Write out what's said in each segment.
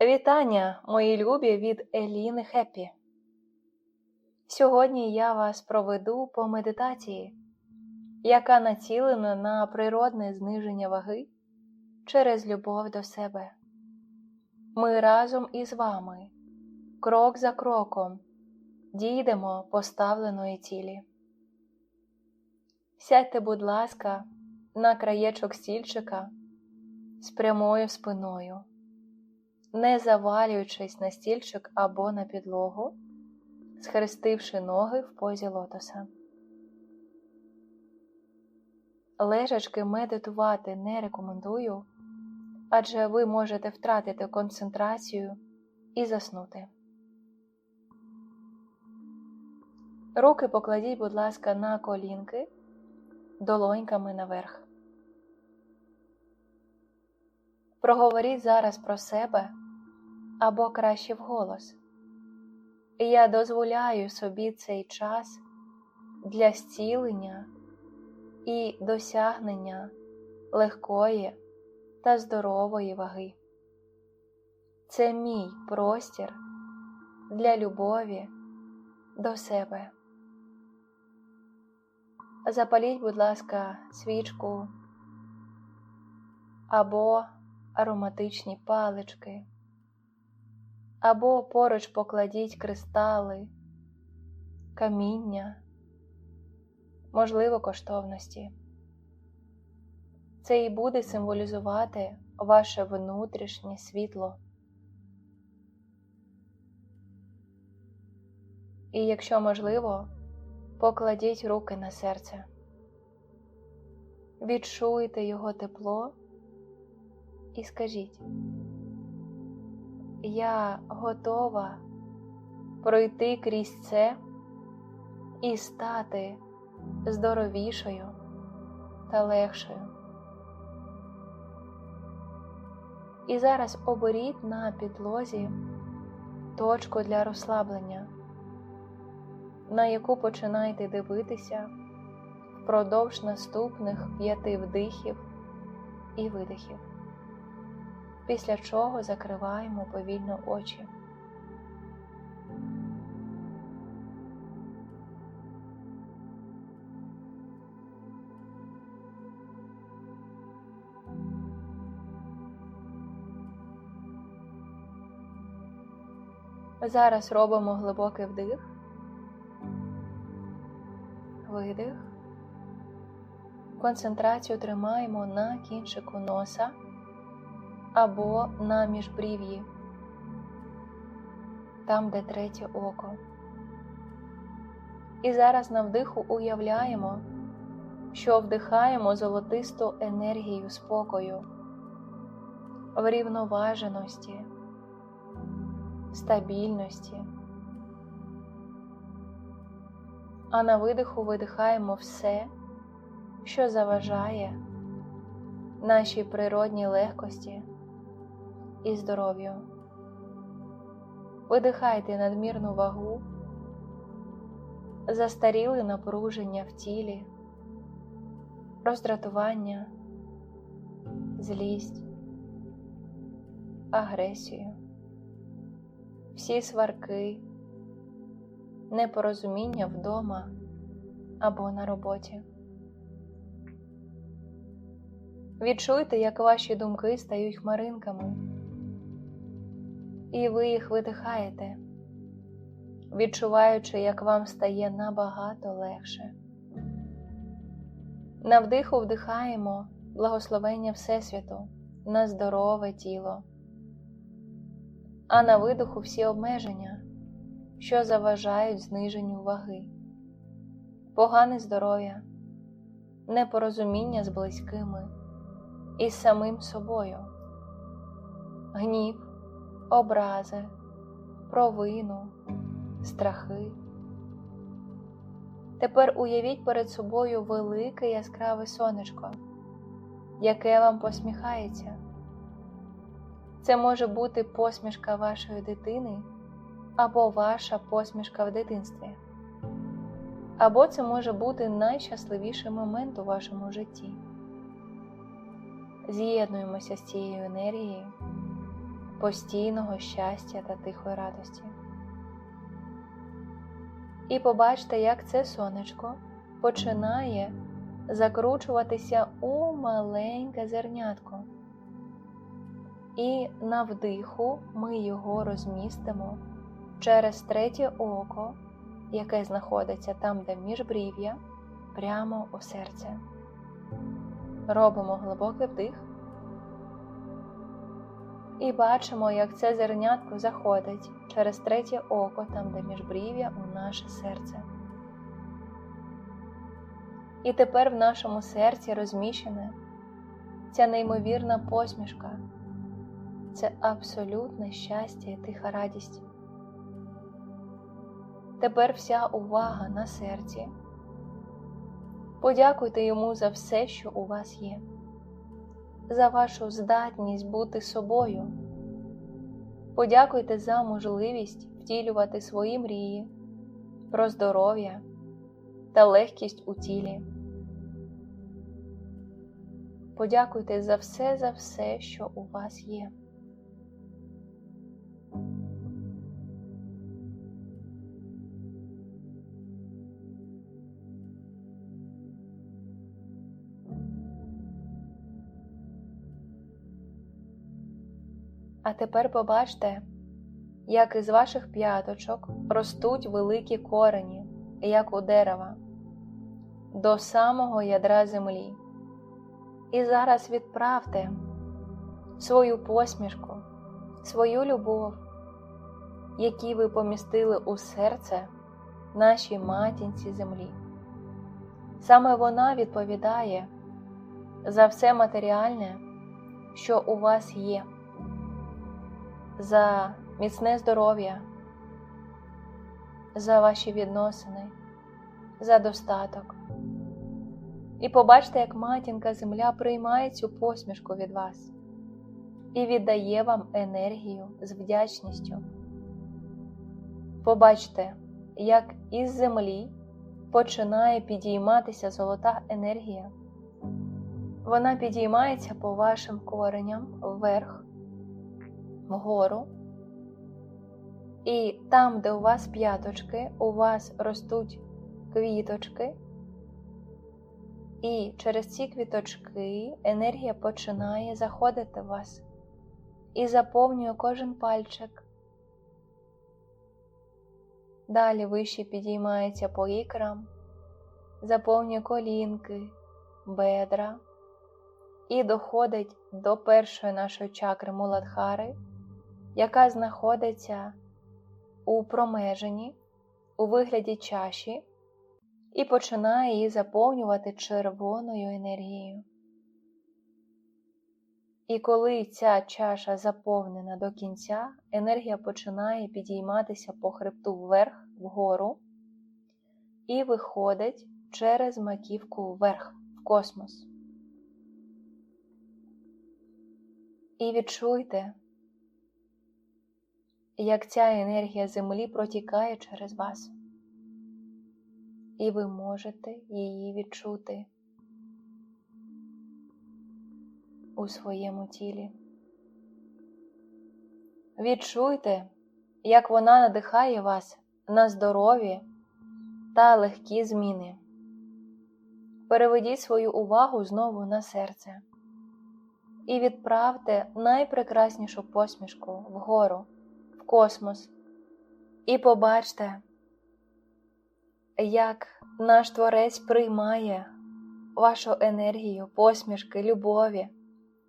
Вітання, мої любі від Еліни Хеппі. Сьогодні я вас проведу по медитації, яка націлена на природне зниження ваги через любов до себе. Ми разом із вами, крок за кроком, дійдемо поставленої цілі. Сядьте, будь ласка, на краєчок стільчика з прямою спиною не завалюючись на стільчик або на підлогу, схрестивши ноги в позі лотоса. Лежачки медитувати не рекомендую, адже ви можете втратити концентрацію і заснути. Руки покладіть, будь ласка, на колінки долоньками наверх. Проговоріть зараз про себе або краще вголос. Я дозволяю собі цей час для зцілення і досягнення легкої та здорової ваги. Це мій простір для любові до себе. Запаліть, будь ласка, свічку або ароматичні палички, або поруч покладіть кристали, каміння, можливо, коштовності. Це і буде символізувати ваше внутрішнє світло. І якщо можливо, покладіть руки на серце, відчуйте його тепло і скажіть, я готова пройти крізь це і стати здоровішою та легшою. І зараз оберіть на підлозі точку для розслаблення, на яку починайте дивитися впродовж наступних п'яти вдихів і видихів після чого закриваємо повільно очі. Зараз робимо глибокий вдих, видих, концентрацію тримаємо на кінчику носа або на міжбрів'ї, там, де третє око. І зараз на вдиху уявляємо, що вдихаємо золотисту енергію спокою, врівноваженості, стабільності. А на видиху видихаємо все, що заважає нашій природній легкості і здоров'ю. Видихайте надмірну вагу, застаріли напруження в тілі, роздратування, злість, агресію, всі сварки, непорозуміння вдома або на роботі. Відчуйте, як ваші думки стають хмаринками і ви їх видихаєте, відчуваючи, як вам стає набагато легше. На вдиху вдихаємо благословення Всесвіту на здорове тіло, а на видиху всі обмеження, що заважають зниженню ваги, погане здоров'я, непорозуміння з близькими і самим собою, гнів образи, провину, страхи. Тепер уявіть перед собою велике яскраве сонечко, яке вам посміхається. Це може бути посмішка вашої дитини або ваша посмішка в дитинстві. Або це може бути найщасливіший момент у вашому житті. З'єднуємося з цією енергією постійного щастя та тихої радості. І побачте, як це сонечко починає закручуватися у маленьке зернятко. І на вдиху ми його розмістимо через третє око, яке знаходиться там, де міжбрів'я, прямо у серце. Робимо глибокий вдих і бачимо, як це зернятко заходить через третє око, там, де міжбрів'я у наше серце. І тепер в нашому серці розміщена ця неймовірна посмішка, це абсолютне щастя і тиха радість. Тепер вся увага на серці. Подякуйте йому за все, що у вас є, за вашу здатність бути собою. Подякуйте за можливість втілювати свої мрії, про здоров'я та легкість у тілі. Подякуйте за все за все, що у вас є. А тепер побачте, як із ваших п'яточок ростуть великі корені, як у дерева, до самого ядра землі. І зараз відправте свою посмішку, свою любов, які ви помістили у серце нашій матінці землі. Саме вона відповідає за все матеріальне, що у вас є, за міцне здоров'я, за ваші відносини, за достаток. І побачте, як матінка земля приймає цю посмішку від вас і віддає вам енергію з вдячністю. Побачте, як із землі починає підійматися золота енергія. Вона підіймається по вашим кореням вверх, вгору. І там, де у вас п'яточки, у вас ростуть квіточки. І через ці квіточки енергія починає заходити в вас і заповнює кожен пальчик. Далі вище підіймається по ікрам, заповнює колінки, бедра і доходить до першої нашої чакри Муладхари, яка знаходиться у промеженні у вигляді чаші і починає її заповнювати червоною енергією. І коли ця чаша заповнена до кінця, енергія починає підійматися по хребту вверх, вгору і виходить через маківку вверх в космос. І відчуйте, як ця енергія Землі протікає через вас і ви можете її відчути у своєму тілі. Відчуйте, як вона надихає вас на здорові та легкі зміни. Переведіть свою увагу знову на серце і відправте найпрекраснішу посмішку вгору, космос, і побачте як наш Творець приймає вашу енергію, посмішки, любові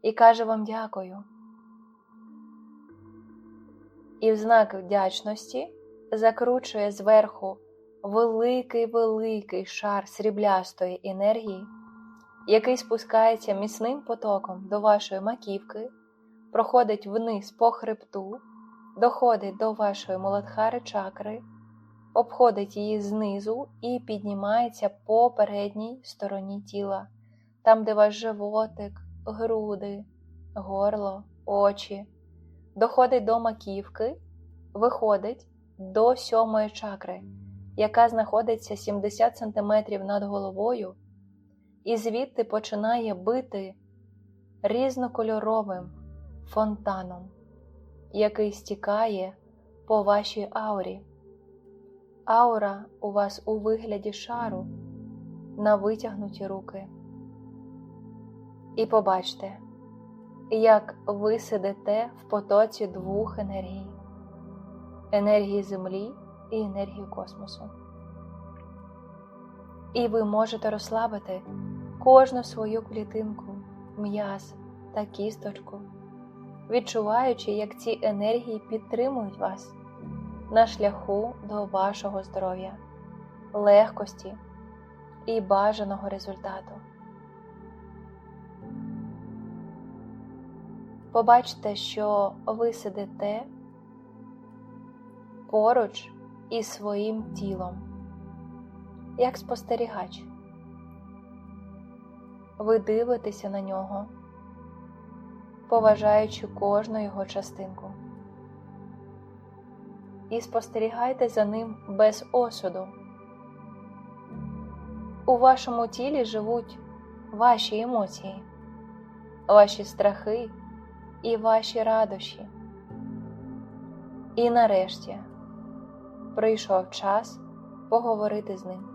і каже вам дякую. І в знак вдячності закручує зверху великий великий шар сріблястої енергії, який спускається міцним потоком до вашої маківки, проходить вниз по хребту, доходить до вашої молодхари чакри обходить її знизу і піднімається по передній стороні тіла, там, де ваш животик, груди, горло, очі, доходить до маківки, виходить до сьомої чакри, яка знаходиться 70 см над головою, і звідти починає бити різнокольоровим фонтаном який стікає по вашій аурі. Аура у вас у вигляді шару на витягнуті руки. І побачте, як ви сидите в потоці двох енергій енергії Землі і енергії космосу. І ви можете розслабити кожну свою клітинку, м'яз та кісточку, відчуваючи, як ці енергії підтримують вас на шляху до вашого здоров'я, легкості і бажаного результату. Побачте, що ви сидите поруч із своїм тілом, як спостерігач. Ви дивитеся на нього, поважаючи кожну його частинку. І спостерігайте за ним без осуду. У вашому тілі живуть ваші емоції, ваші страхи і ваші радощі. І нарешті прийшов час поговорити з ним.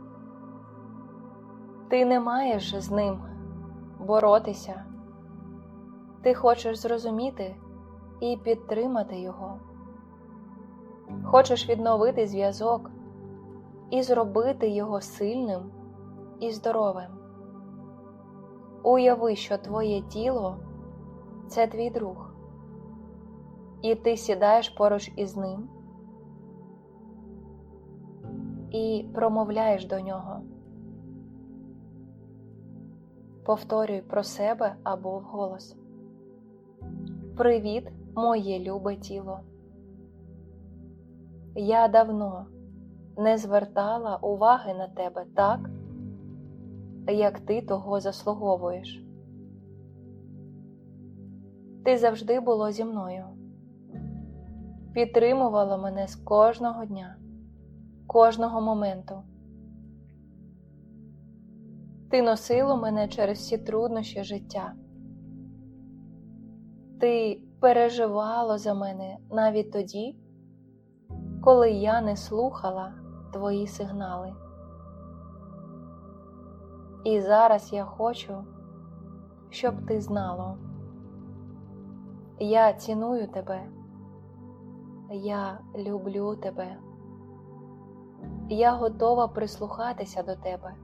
Ти не маєш з ним боротися, ти хочеш зрозуміти і підтримати його. Хочеш відновити зв'язок і зробити його сильним і здоровим. Уяви, що твоє тіло це твій друг, і ти сідаєш поруч із ним і промовляєш до нього. Повторюй про себе або вголос. Привіт, моє любе тіло. Я давно не звертала уваги на тебе так, як ти того заслуговуєш. Ти завжди було зі мною, підтримувала мене з кожного дня кожного моменту. Ти носило мене через всі труднощі життя. Ти переживало за мене навіть тоді, коли я не слухала твої сигнали. І зараз я хочу, щоб ти знало. Я ціную тебе, я люблю тебе я готова прислухатися до тебе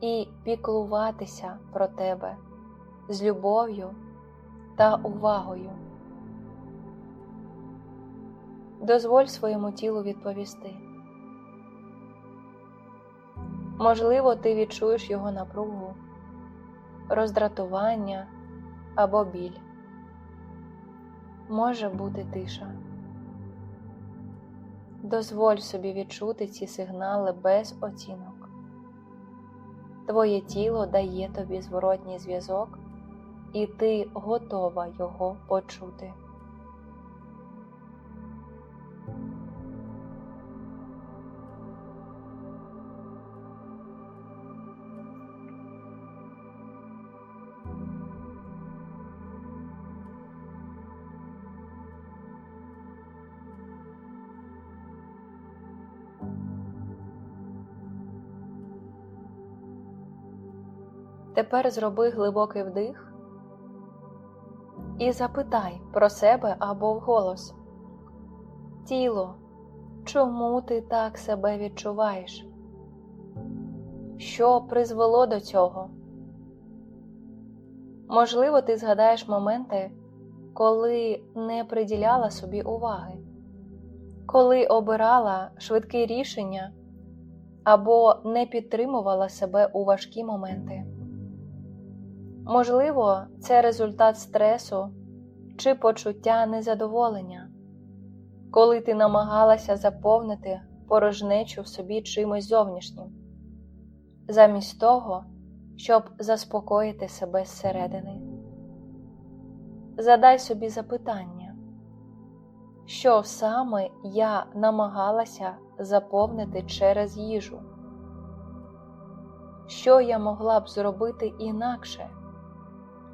і піклуватися про тебе з любов'ю та увагою. Дозволь своєму тілу відповісти. Можливо, ти відчуєш його напругу, роздратування або біль. Може бути тиша. Дозволь собі відчути ці сигнали без оцінок. Твоє тіло дає тобі зворотній зв'язок, і ти готова його почути. Тепер зроби глибокий вдих і запитай про себе або вголос. Тіло, чому ти так себе відчуваєш? Що призвело до цього? Можливо, ти згадаєш моменти, коли не приділяла собі уваги, коли обирала швидкі рішення або не підтримувала себе у важкі моменти. Можливо, це результат стресу чи почуття незадоволення, коли ти намагалася заповнити порожнечу в собі чимось зовнішнім, замість того, щоб заспокоїти себе зсередини. Задай собі запитання, що саме я намагалася заповнити через їжу, що я могла б зробити інакше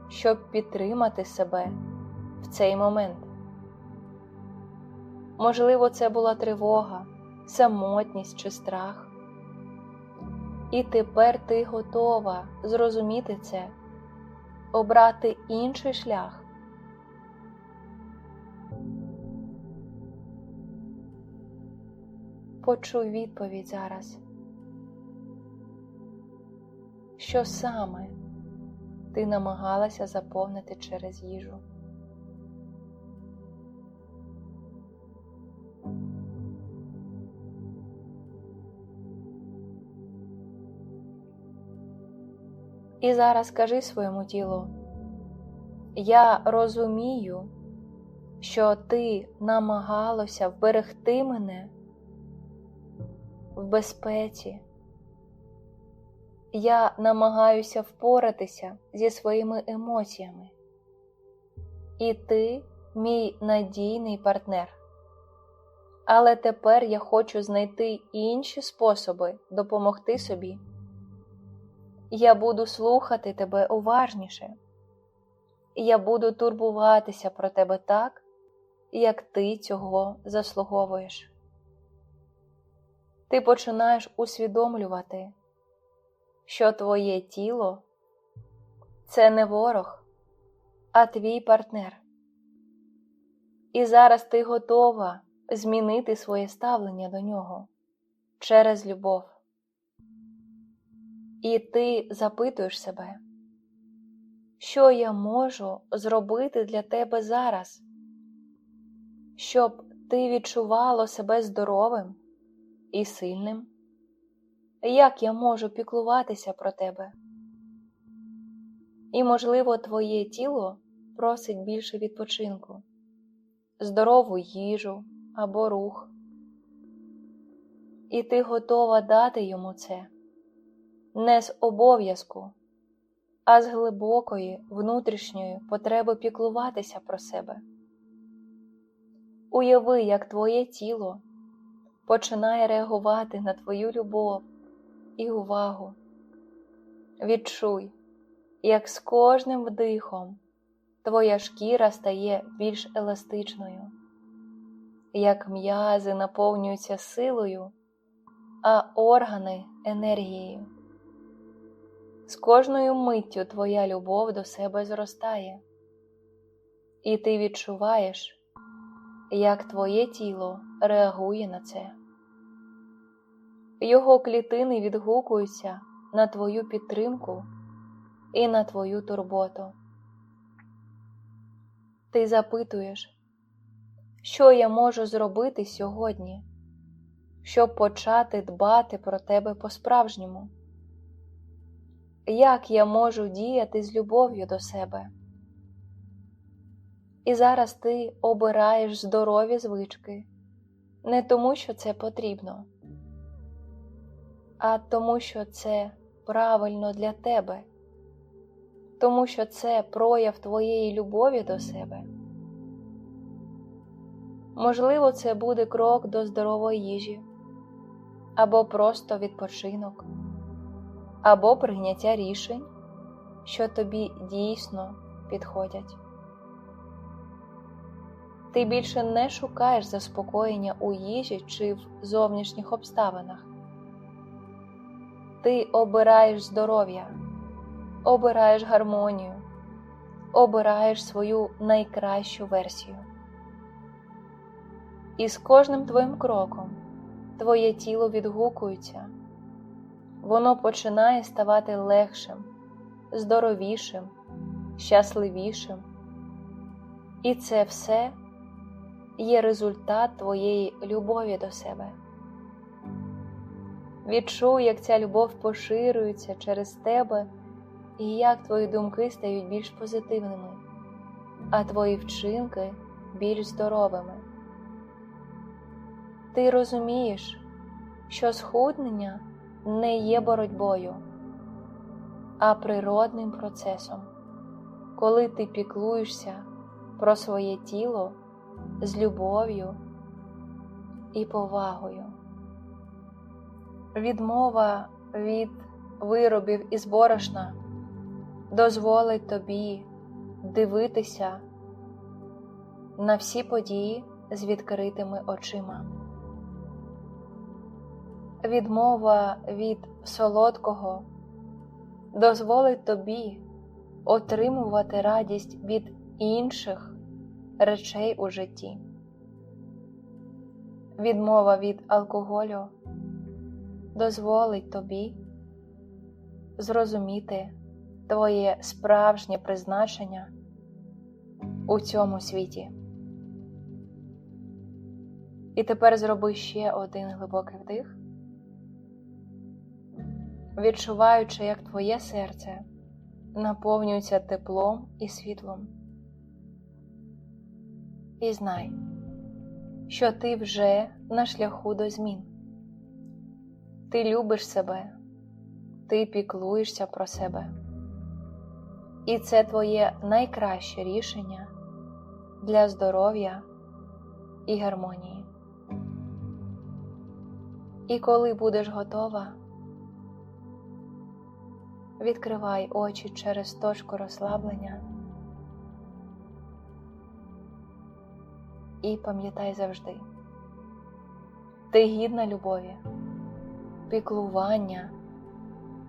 щоб підтримати себе в цей момент. Можливо, це була тривога, самотність чи страх. І тепер ти готова зрозуміти це, обрати інший шлях. Почуй відповідь зараз. Що саме ти намагалася заповнити через їжу? І зараз кажи своєму тілу, я розумію, що ти намагалося вберегти мене в безпеці. Я намагаюся впоратися зі своїми емоціями. І ти мій надійний партнер. Але тепер я хочу знайти інші способи допомогти собі. Я буду слухати тебе уважніше. Я буду турбуватися про тебе так, як ти цього заслуговуєш. Ти починаєш усвідомлювати, що твоє тіло це не ворог, а твій партнер. І зараз ти готова змінити своє ставлення до нього через любов. І ти запитуєш себе, що я можу зробити для тебе зараз, щоб ти відчувало себе здоровим і сильним? Як я можу піклуватися про тебе? І, можливо, твоє тіло просить більше відпочинку, здорову їжу або рух, і ти готова дати йому це не з обов'язку, а з глибокої внутрішньої потреби піклуватися про себе. Уяви, як твоє тіло починає реагувати на твою любов і увагу. Відчуй, як з кожним вдихом твоя шкіра стає більш еластичною, як м'язи наповнюються силою, а органи енергією. З кожною миттю твоя любов до себе зростає, і ти відчуваєш, як твоє тіло реагує на це. Його клітини відгукуються на твою підтримку і на твою турботу. Ти запитуєш, що я можу зробити сьогодні, щоб почати дбати про тебе по-справжньому як я можу діяти з любов'ю до себе. І зараз ти обираєш здорові звички не тому, що це потрібно, а тому, що це правильно для тебе, тому що це прояв твоєї любові до себе. Можливо, це буде крок до здорової їжі або просто відпочинок або прийняття рішень, що тобі дійсно підходять. Ти більше не шукаєш заспокоєння у їжі чи в зовнішніх обставинах. Ти обираєш здоров'я, обираєш гармонію, обираєш свою найкращу версію. І з кожним твоїм кроком твоє тіло відгукується воно починає ставати легшим, здоровішим, щасливішим. І це все є результат твоєї любові до себе. Відчуй, як ця любов поширюється через тебе і як твої думки стають більш позитивними, а твої вчинки більш здоровими. Ти розумієш, що схуднення не є боротьбою, а природним процесом, коли ти піклуєшся про своє тіло з любов'ю і повагою. Відмова від виробів із борошна дозволить тобі дивитися на всі події з відкритими очима. Відмова від солодкого дозволить тобі отримувати радість від інших речей у житті. Відмова від алкоголю дозволить тобі зрозуміти твоє справжнє призначення у цьому світі. І тепер зроби ще один глибокий вдих, відчуваючи, як твоє серце наповнюється теплом і світлом. І знай, що ти вже на шляху до змін. Ти любиш себе, ти піклуєшся про себе. І це твоє найкраще рішення для здоров'я і гармонії. І коли будеш готова, відкривай очі через точку розслаблення і пам'ятай завжди, ти гідна любові, піклування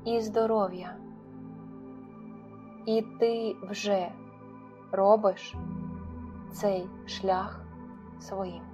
і здоров'я, і ти вже робиш цей шлях своїм.